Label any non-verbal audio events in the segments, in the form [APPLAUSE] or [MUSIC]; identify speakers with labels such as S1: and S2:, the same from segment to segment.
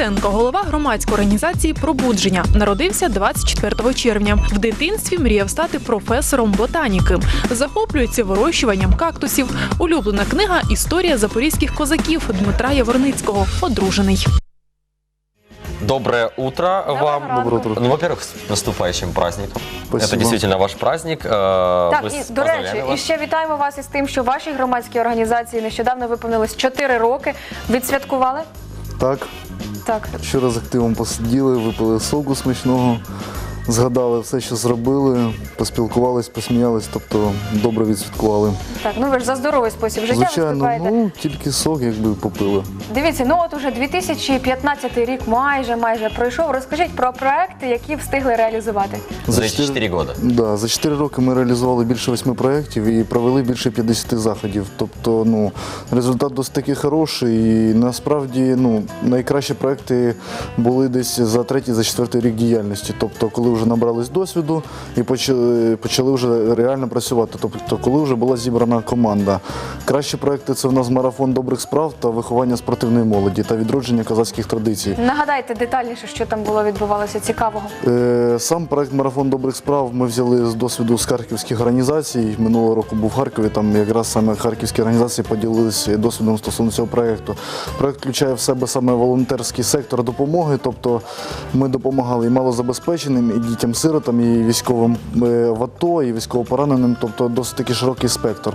S1: Костенко, голова громадської організації Пробудження, народився 24 червня. В дитинстві мріяв стати професором ботаніки. Захоплюється вирощуванням кактусів. Улюблена книга Історія запорізьких козаків Дмитра Яворницького. Одружений.
S2: Доброе утро вам.
S3: ранку.
S4: Доброе утро.
S2: Ну, во-первых, с наступающим праздником.
S4: Спасибо.
S2: Это действительно ваш праздник. Э,
S3: Так,
S2: мы
S3: і
S2: с-
S3: до
S2: поздравляем
S3: речі, і
S2: вас.
S3: ще вітаємо вас із тим, що вашій громадській організації нещодавно виповнилось 4 роки. Відсвяткували?
S4: Так,
S3: Так.
S4: вчора з активом посиділи, випили соку смачного, згадали все, що зробили, поспілкувались, посміялись, тобто добре відсвяткували.
S3: Так, ну ви ж за здоровий спосіб життя
S4: Звичайно,
S3: виступаєте.
S4: ну тільки сок, якби попили.
S3: Дивіться, ну от уже 2015 рік майже майже пройшов. Розкажіть про проекти, які встигли реалізувати.
S2: За 4 года.
S4: Да, за 4 роки ми реалізували більше 8 проєктів і провели більше 50 заходів. Тобто, ну, результат досить таки хороший. І насправді ну, найкращі проекти були десь за третій, за четвертий рік діяльності. Тобто, коли вже набрались досвіду і почали, почали вже реально працювати. Тобто, коли вже була зібрана команда. Кращі проекти це в нас марафон добрих справ та виховання спортивної молоді та відродження козацьких традицій.
S3: Нагадайте детальніше, що там було відбувалося цікавого.
S4: Е, Сам проект Марафон добрих справ ми взяли з досвіду з харківських організацій. Минулого року був в Харкові. Там якраз саме харківські організації поділилися досвідом стосовно цього проекту. Проект включає в себе саме волонтерський сектор допомоги. Тобто ми допомагали і малозабезпеченим, і дітям-сиротам, і військовим е, в АТО, і військовопораненим, тобто досить таки широкий спектр.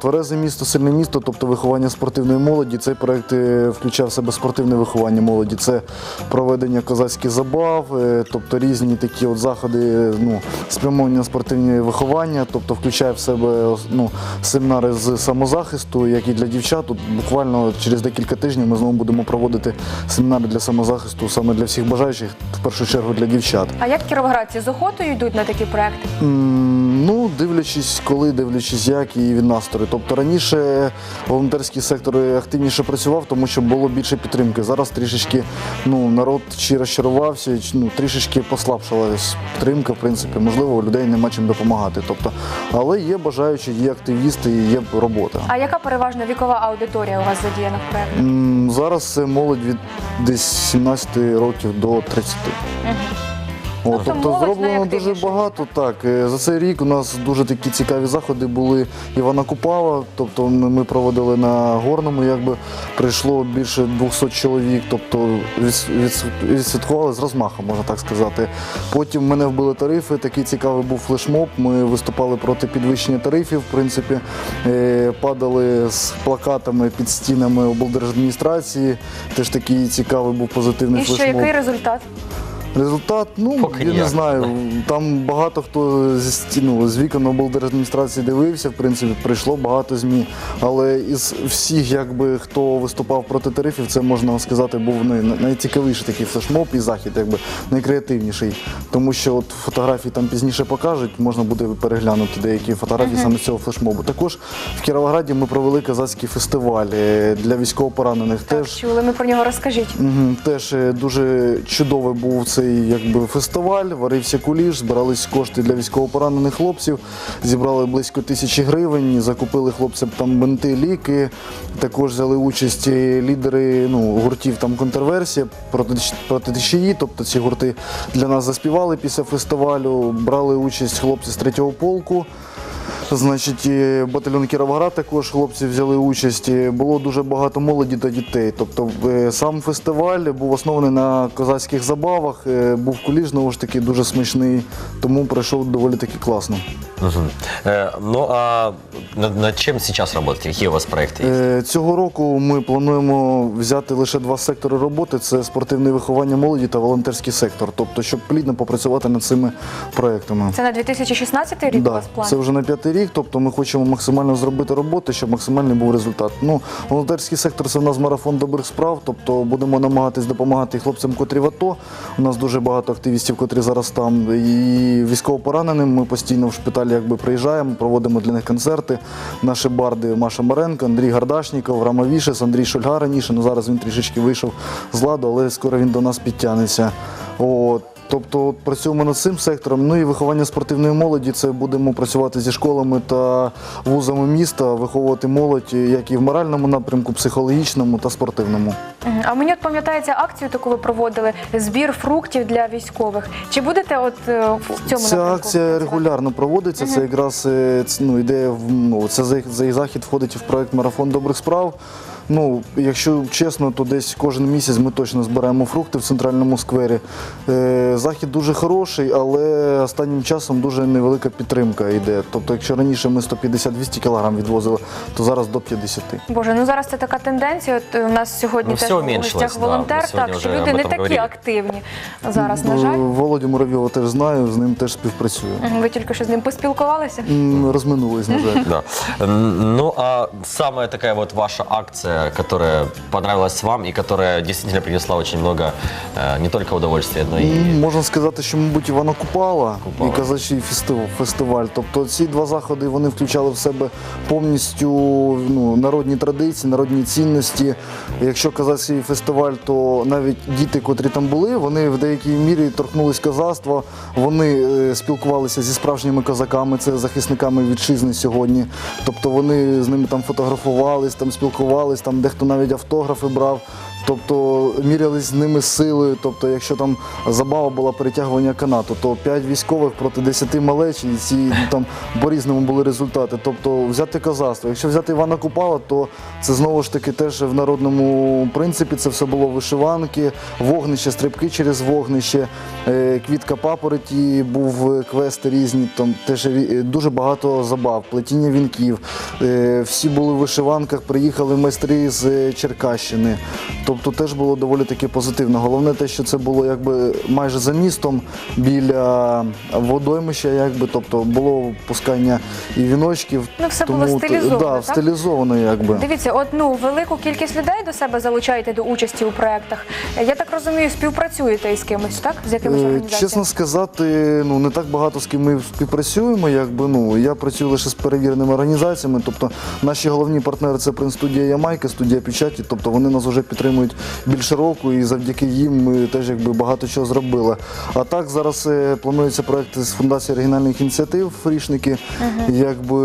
S4: Тверезе місто, сильне місто, тобто виховання спортивної молоді. Цей проект е, включав в себе спортивне виховання молоді. Це проведення козацьких забав, е, тобто різні такі заходи, ну, спрямовані на виховання, тобто включає в себе ну, семінари з самозахисту, як і для дівчат. Буквально через декілька тижнів ми знову будемо проводити семінари для самозахисту саме для всіх бажаючих, в першу чергу для дівчат.
S3: Як кіровоградці з охотою йдуть на такі проекти?
S4: Ну, дивлячись, коли, дивлячись, як і від настрою. Тобто раніше волонтерський сектор активніше працював, тому що було більше підтримки. Зараз трішечки ну, народ чи розчарувався, чи, ну, трішечки послабшилась підтримка, в принципі. Можливо, у людей нема чим допомагати. Тобто, але є бажаючі, є активісти і є робота.
S3: А яка переважна вікова аудиторія у вас задіяна в проекті?
S4: М, Зараз це молодь від десь 17 років до 30. О,
S3: Тобто
S4: тобто
S3: молодь
S4: зроблено дуже
S3: найактивніша.
S4: багато. Так Е, за цей рік у нас дуже такі цікаві заходи були. Івана Купава. Тобто ми ми проводили на горному, якби прийшло більше 200 чоловік. Тобто від- від- відсвяткували з розмахом, можна так сказати. Потім мене вбили тарифи. Такий цікавий був флешмоб. Ми виступали проти підвищення тарифів. В принципі, Е, падали з плакатами під стінами облдержадміністрації. Теж такий цікавий був позитивний
S3: І що,
S4: флешмоб.
S3: який результат?
S4: Результат, ну
S2: Поки
S4: я не знаю. [LAUGHS] Там багато хто зі стіну з вікон облдержадміністрації дивився. В принципі, прийшло багато змі. Але із всіх, якби хто виступав проти тарифів, це можна сказати, був най- найцікавіший такий флешмоб і захід, якби найкреативніший. Тому що от фотографії там пізніше покажуть, можна буде переглянути деякі фотографії саме з цього флешмобу. Також в Кіровограді ми провели казацький фестиваль для військовопоранених.
S3: Так,
S4: Теж
S3: чули, ми про нього розкажіть.
S4: Теж е, дуже чудовий був цей якби фестиваль. Варився куліш, збирались кошти для військовопоранених хлопців. Зібрали близько тисячі гривень, закупили хлопцям там бинти, ліки. Також взяли участь лідери ну, гуртів там контрверсія проти, проти. Тобто ці гурти для нас заспівали після фестивалю. Брали участь хлопці з третього полку. Значить, батальйон Кіровоград також хлопці взяли участь. Було дуже багато молоді та дітей. Тобто е, сам фестиваль був оснований на козацьких забавах, е, був куліш, знову ж таки, дуже смачний, тому пройшов доволі таки класно.
S2: Э, Ну а над, над чем сейчас работаете? Какие у вас проекты есть?
S4: Е, Цього року ми плануємо взяти лише два сектори роботи: це спортивне виховання молоді та волонтерський сектор. Тобто, щоб плідно попрацювати над цими проектами.
S3: Це на 2016 рік у вас план?
S4: це вже на п'ятий рік, тобто ми хочемо максимально зробити роботи, щоб максимальний був результат. Ну, волонтерський сектор це в нас марафон добрих справ, тобто будемо намагатись допомагати хлопцям, котрі в АТО. У нас дуже багато активістів, котрі зараз там. І військовопораненим ми постійно в шпиталі якби приїжджаємо, проводимо для них концерти. Наші барди Маша Маренко, Андрій Гардашніков, Рама Вішес, Андрій Шульга раніше. Ну зараз він трішечки вийшов з ладу, але скоро він до нас підтягнеться. От. Тобто от працюємо над цим сектором. Ну і виховання спортивної молоді. Це будемо працювати зі школами та вузами міста, виховувати молодь як і в моральному напрямку, психологічному та спортивному.
S3: А мені от пам'ятається акцію, таку ви проводили збір фруктів для військових. Чи будете от е, в цьому
S4: Ця
S3: напрямку
S4: акція регулярно проводиться. Це якраз е, ну, ідея в ну, це за- захід входить в проект Марафон добрих справ. Ну, якщо чесно, то десь кожен місяць ми точно збираємо фрукти в центральному сквері. Е, захід дуже хороший, але останнім часом дуже невелика підтримка йде. Тобто, якщо раніше ми 150-200 кг відвозили, то зараз до 50.
S3: Боже, ну зараз це така тенденція. От е, у нас сьогодні
S2: Ну,
S3: теж у
S2: уменьшилось,
S3: гостях
S2: да,
S3: волонтер,
S2: сьогодні
S3: так що
S2: вже
S3: люди
S2: об
S3: не
S2: этом
S3: такі
S2: говорили.
S3: активні зараз. На жаль,
S4: Е, Володю Муравйова теж знаю, з ним теж співпрацюю.
S3: Мгм. ви тільки що з ним поспілкувалися.
S4: М, Розминулись, на жаль.
S2: Да. М, Ну, а самая такая вот ваша акция, которая понравилась вам и которая действительно принесла очень много э, не только удовольствия, но и...
S4: Можна сказати, що, мабуть, Івана Купала,
S2: Купала.
S4: і казачий фестив- фестиваль. Тобто ці два заходи вони включали в себе повністю ну, народні традиції, народні цінності. Якщо казацький фестиваль, то навіть діти, котрі там були, вони в деякій мірі торкнулись козацтва, вони е, спілкувалися зі справжніми козаками, це захисниками вітчизни сьогодні. Тобто вони з ними там фотографувались, там спілкувались, там дехто навіть автографи брав. Тобто мірялись з ними силою. Тобто, якщо там забава була перетягування канату, то 5 військових проти 10 малеч, і ці ну, там по-різному були результати. Тобто взяти казацтво. Якщо взяти Івана Купала, то це знову ж таки теж в народному принципі це все було вишиванки, вогнище, стрибки через вогнище, е, квітка папороті, був квести різні, там теж е, дуже багато забав, плетіння вінків. Е, Всі були в вишиванках, приїхали майстри з Черкащини. Тобто теж було доволі таки позитивно. Головне те, що це було якби майже за містом біля водоймища, якби, тобто було пускання і віночків.
S3: Ну, все було стилізовано,
S4: Да,
S3: так?
S4: стилізовано якби.
S3: Дивіться, от ну велику кількість людей до себе залучаєте до участі у проєктах. Я так розумію, співпрацюєте із кимось, так? З якимось
S4: Е,
S3: організаціями?
S4: Чесно сказати, ну не так багато з ким ми співпрацюємо. Якби ну я працюю лише з перевіреними організаціями. Тобто наші головні партнери це принт-студія Ямайка, студія печаті. Тобто вони нас вже підтримують більше року, і завдяки їм ми теж якби багато чого зробили. А так зараз е, планується проект з фундації оригінальних ініціатив Фрішники. Якби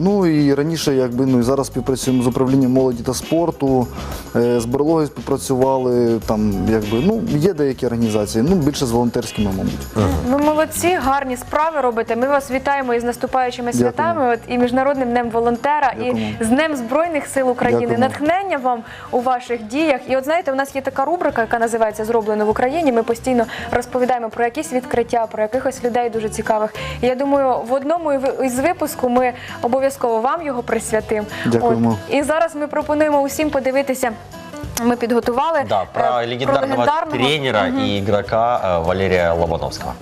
S4: ну і раніше, якби ну і зараз співпрацюємо з управлінням молоді та спорту. Е, З берлогою співпрацювали там, якби ну є деякі організації, ну більше з волонтерськими, мабуть.
S3: Ви молодці, гарні справи робите. Ми вас вітаємо із наступаючими святами. От і міжнародним днем волонтера, і з Днем Збройних сил України. Натхнення вам у ваших діях. І от знаєте, у нас є така рубрика, яка називається Зроблено в Україні. Ми постійно розповідаємо про якісь відкриття, про якихось людей дуже цікавих. І я думаю, в одному із випуску ми обов'язково вам його присвятимо.
S4: Дякуємо.
S3: От. І зараз ми пропонуємо усім подивитися. Ми підготували
S2: Да,
S3: е,
S2: про легендарного
S3: легендарного
S2: тренера и игрока э, Валерия Лобановского.